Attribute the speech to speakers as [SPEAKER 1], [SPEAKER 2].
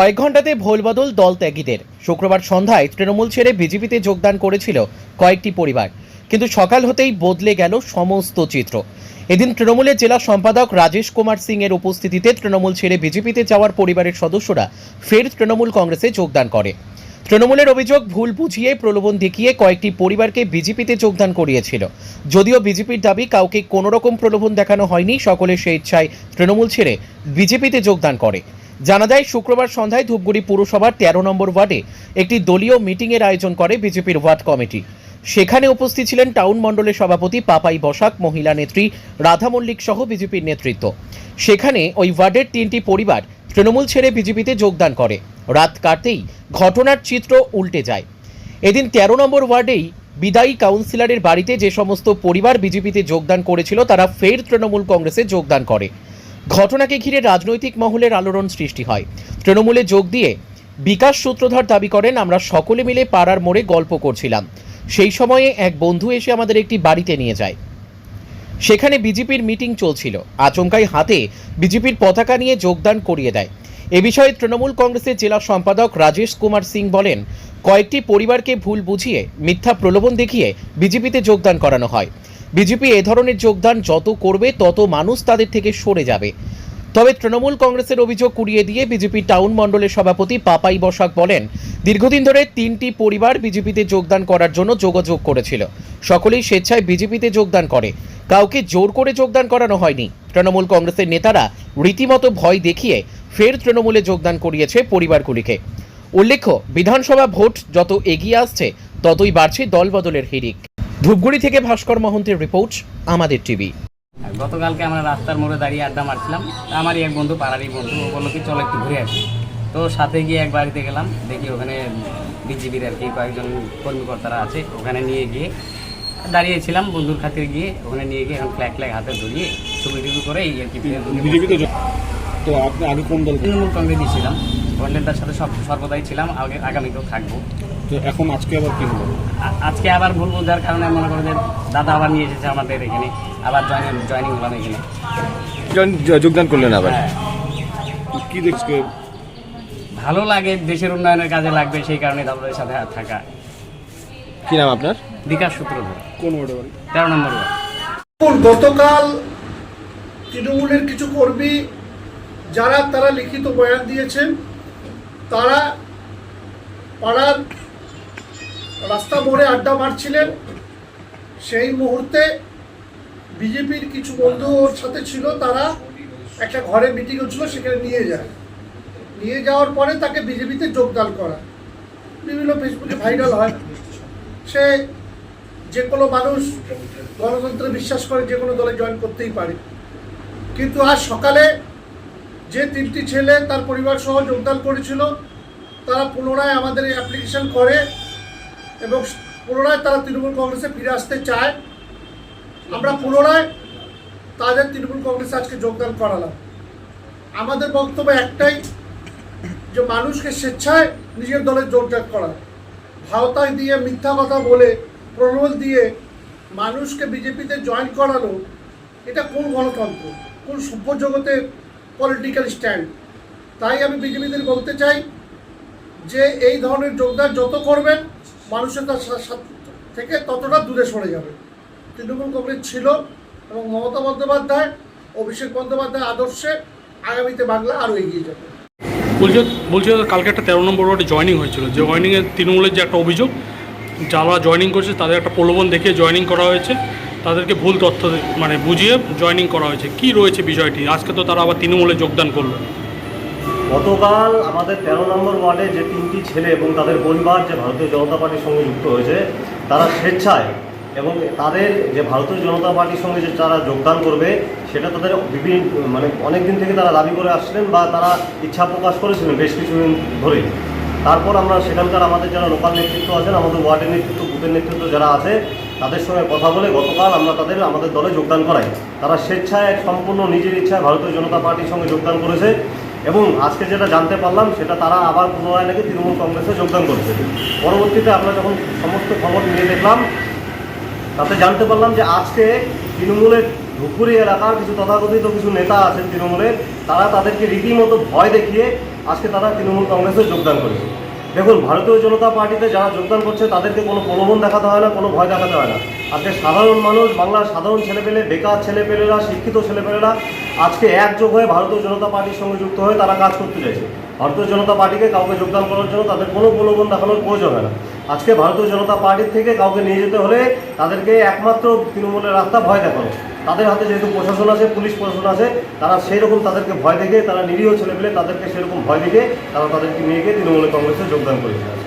[SPEAKER 1] কয়েক ঘন্টাতে ভোলবদল দল ত্যাগীদের। শুক্রবার সন্ধ্যায় তৃণমূল ছেড়ে বিজেপিতে যোগদান করেছিল কয়েকটি পরিবার। কিন্তু সকাল হতেই বদলে গেল সমস্ত চিত্র। এদিন তৃণমূলের জেলা সম্পাদক রাজেশ কুমার সিং এর উপস্থিতিতে তৃণমূল ছেড়ে বিজেপিতে যাওয়ার পরিবারের সদস্যরা ফের তৃণমূল কংগ্রেসে যোগদান করে। তৃণমূলের অভিযোগ ভুল বুঝিয়ে প্রলোভন দেখিয়ে কয়েকটি পরিবারকে বিজেপিতে যোগদান করিয়েছিল। যদিও বিজেপির দাবি কাউকে কোনো রকম প্রলোভন দেখানো হয়নি সকলে সেই ইচ্ছায় তৃণমূল ছেড়ে বিজেপিতে যোগদান করে। জানা যায়, শুক্রবার সন্ধ্যায় ধূপগুড়ি পুরসভার তেরো নম্বর ওয়ার্ডে একটি দলীয় মিটিংয়ের আয়োজন করে বিজেপির ওয়ার্ড কমিটি। সেখানে উপস্থিত ছিলেন টাউন মণ্ডলের সভাপতি পাপাই বসাক, মহিলা নেত্রী রাধা মল্লিক সহ বিজেপির নেতৃত্ব। সেখানে ওই ওয়ার্ডের তিনটি পরিবার তৃণমূল ছেড়ে বিজেপিতে যোগদান করে। রাত কাটতেই ঘটনার চিত্র উল্টে যায়। এদিন তেরো নম্বর ওয়ার্ডেই বিদায়ী কাউন্সিলরের বাড়িতে যে সমস্ত পরিবার বিজেপিতে যোগদান করেছিল, তারা ফের তৃণমূল কংগ্রেসে যোগদান করে। ঘটনাকে ঘিরে রাজনৈতিক মহলের আলোড়ন সৃষ্টি হয়। তৃণমূলে যোগ দিয়ে বিকাশ সূত্রধর দাবি করেন, আমরা সকলে মিলে পাড়ার মোড়ে গল্প করছিলাম। সেই সময়ে এক বন্ধু এসে আমাদের একটি বাড়িতে নিয়ে যায়। সেখানে বিজেপির মিটিং চলছিল। আচমকাই হাতে বিজেপির পতাকা নিয়ে যোগদান করিয়ে দেয়। এ বিষয়ে তৃণমূল কংগ্রেসের জেলা সম্পাদক রাজেশ কুমার সিং বলেন, কয়েকটি পরিবারকে ভুল বুঝিয়ে, মিথ্যা প্রলোভন দেখিয়ে বিজেপিতে যোগদান করানো হয়। বিজেপি এ ধরনের যোগদান যত করবে, তত মানুষ তাদের থেকে সরে যাবে। তবে তৃণমূল কংগ্রেসের অভিযোগ কুড়িয়ে দিয়ে বিজেপি টাউন মণ্ডলের সভাপতি পাপাই বসাক বলেন, দীর্ঘদিন ধরে তিনটি পরিবার বিজেপিতে যোগদান করার জন্য যোগাযোগ করেছিল। সকলেই স্বেচ্ছায় বিজেপিতে যোগদান করে। কাউকে জোর করে যোগদান করানো হয়নি। তৃণমূল কংগ্রেসের নেতারা রীতিমতো ভয় দেখিয়ে ফের তৃণমূলে যোগদান করিয়েছে পরিবারগুলিকে। উল্লেখ্য, বিধানসভা ভোট যত এগিয়ে আসছে, ততই বাড়ছে দলবদলের হিড়িক। ধূপগুড়ি থেকে ভাস্কর মহন্তের রিপোর্ট আমাদের টিভি।
[SPEAKER 2] গতকালকে আমরা রাস্তার মোড়ে দাঁড়িয়ে আড্ডা মারছিলাম। আমারই এক বন্ধু পাড়ারই বন্ধু ও বলল কি চলো একটু ঘুরে আসি। তো সাথে গিয়ে এক বাড়িতে গেলাম দেখি ওখানে বিজেপির আর কি কয়েকজন কর্মকর্তারা আছে ওখানে নিয়ে গিয়ে দাঁড়িয়েছিলাম বন্ধুর খাতির গিয়ে ওখানে নিয়ে গিয়ে এখন ফ্ল্যাগ ফ্ল্যাগ হাতে ধরিয়ে ছবি টুবি করে এই আর কি
[SPEAKER 3] তো আপনি আগে কোন দল
[SPEAKER 2] তৃণমূল কংগ্রেসই ছিলাম। কন্ডেন্টার সাথে সব সর্বদাই ছিলাম আগে আগামীতেও থাকব।
[SPEAKER 3] তো এখন আজকে আবার কি হলো?
[SPEAKER 2] আজকে আবার ভুল বোঝার কারণে মনে করো যে দাদা আবার নিয়ে এসেছে আমাদের এখানে আবার জয়েন জয়েনিং হলাম এখানে।
[SPEAKER 4] যোগদান করলেন আবার?
[SPEAKER 2] হ্যাঁ।
[SPEAKER 3] কি দেখছে?
[SPEAKER 2] ভালো লাগে দেশের উন্নয়নের কাজে লাগবে সেই কারণে দাদাদের সাথে থাকা।
[SPEAKER 4] কি নাম আপনার?
[SPEAKER 2] বিকাশ সূত্র ধরে
[SPEAKER 3] কোন ওয়ার্ডে বাড়ি?
[SPEAKER 2] তেরো নম্বর ওয়ার্ড।
[SPEAKER 5] গতকাল তৃণমূলের কিছু কর্মী যারা তারা লিখিত বয়ান দিয়েছেন তারা পাড়ার রাস্তা মোড়ে আড্ডা মারছিলেন। সেই মুহূর্তে বিজেপির কিছু বন্ধু ওর সাথে ছিল, তারা একটা ঘরে মিটিং হচ্ছিল সেখানে নিয়ে যায়। নিয়ে যাওয়ার পরে তাকে বিজেপিতে যোগদান করা। বিভিন্ন ফেসবুকে ভাইরাল হয়। সে যে কোনো মানুষ গণতন্ত্রে বিশ্বাস করে যে কোনো দলে জয়েন করতেই পারে। কিন্তু আজ সকালে যে তিনটি ছেলে তার পরিবার সহ যোগদান করেছিল, তারা পুনরায় আমাদের অ্যাপ্লিকেশন করে। এবং পুনরায় তারা তৃণমূল কংগ্রেসে ফিরে আসতে চায়। আমরা পুনরায় তাদের তৃণমূল কংগ্রেসে আজকে যোগদান করালাম। আমাদের বক্তব্য একটাই, যে মানুষকে স্বেচ্ছায় নিজের দলে যোগদান করা ভাওতায় দিয়ে, মিথ্যা কথা বলে, প্রলোভন দিয়ে মানুষকে বিজেপিতে জয়েন করানো, এটা কোন গণতন্ত্র? কোন সভ্য জগতের পলিটিক্যাল স্ট্যান্ড তাই আমি বিজেপিদের বলতে চাই যে এই ধরনের যোগদান যত করবেন মানুষের থেকে ততটা দূরে সরে যাবে। তৃণমূল কংগ্রেস ছিল এবং মমতা বন্দ্যোপাধ্যায়, অভিষেক বন্দ্যোপাধ্যায় আদর্শে আগামীতে বাংলা আরও এগিয়ে যাবে।
[SPEAKER 6] বলছে বলছে কালকে একটা তেরো নম্বর ওয়ার্ডে জয়েনিং হয়েছিল। যে জয়েনিংয়ে তৃণমূলের যে একটা অভিযোগ, যারা জয়েনিং করছে তাদের একটা প্রলোভন দেখিয়ে জয়েনিং করা হয়েছে। তাদেরকে ভুল তথ্য মানে বুঝিয়ে জয়েনিং করা হয়েছে। কি রয়েছে বিষয়টি? আজকে তো তারা আবার তৃণমূলে যোগদান করল।
[SPEAKER 7] গতকাল আমাদের তেরো নম্বর ওয়ার্ডে যে তিনটি ছেলে এবং তাদের পরিবার যে ভারতীয় জনতা পার্টির সঙ্গে যুক্ত হয়েছে, তারা স্বেচ্ছায় এবং তাদের যে ভারতীয় জনতা পার্টির সঙ্গে যে তারা যোগদান করবে, সেটা তাদের বিভিন্ন মানে অনেক দিন থেকে তারা দাবি করে আসছিলেন বা তারা ইচ্ছা প্রকাশ করেছিলেন বেশ কিছুদিন ধরে তারপর আমরা সেখানকার আমাদের যারা লোকাল নেতৃত্ব আছেন, আমাদের ওয়ার্ডের নেতৃত্ব, বুথের নেতৃত্ব যারা আছে, তাদের সঙ্গে কথা বলে গতকাল আমরা তাদের, আমাদের দলে যোগদান করাই। তারা স্বেচ্ছায় সম্পূর্ণ নিজের ইচ্ছায় ভারতীয় জনতা পার্টির সঙ্গে যোগদান করেছে। এবং আজকে যেটা জানতে পারলাম, সেটা তারা আবার পুনরায় নাকি তৃণমূল কংগ্রেসে যোগদান করছে। পরবর্তীতে আমরা যখন সমস্ত খবর নিয়ে দেখলাম, তাতে জানতে পারলাম যে আজকে তৃণমূলের ধুপুরি এলাকার কিছু তথাকথিত কিছু নেতা আছেন তৃণমূলের, তারা তাদেরকে রীতিমতো ভয় দেখিয়ে আজকে তারা তৃণমূল কংগ্রেসে যোগদান করেছে। দেখুন, ভারতীয় জনতা পার্টিতে যারা যোগদান করছে, তাদেরকে কোনো প্রলোভন দেখাতে হয় না, কোনো ভয় দেখাতে হয় না। আজকে সাধারণ মানুষ, বাংলার সাধারণ ছেলেপেলে, বেকার ছেলেপেলেরা, শিক্ষিত ছেলেপেলেরা আজকে একযোগ হয়ে ভারতীয় জনতা পার্টির সঙ্গে যুক্ত হয়ে তারা কাজ করতে চাইছে। ভারতীয় জনতা পার্টিকে কাউকে যোগদান করার জন্য তাদের কোনো প্রলোভন দেখানোর প্রয়োজন হয় না। আজকে ভারতীয় জনতা পার্টির থেকে কাউকে নিয়ে যেতে হলে তাদেরকে একমাত্র তৃণমূলের রাস্তা ভয় দেখানো। তাদের হাতে যেহেতু প্রশাসন আছে, পুলিশ প্রশাসন আছে, তারা সেই রকম তাদেরকে ভয় দেখে তারা নিরীহ ছেলে ছেলেপেলে তাদেরকে সেরকম ভয় দেখে তারা তাদেরকে নিয়ে গিয়ে তৃণমূল কংগ্রেসে যোগদান করেছে।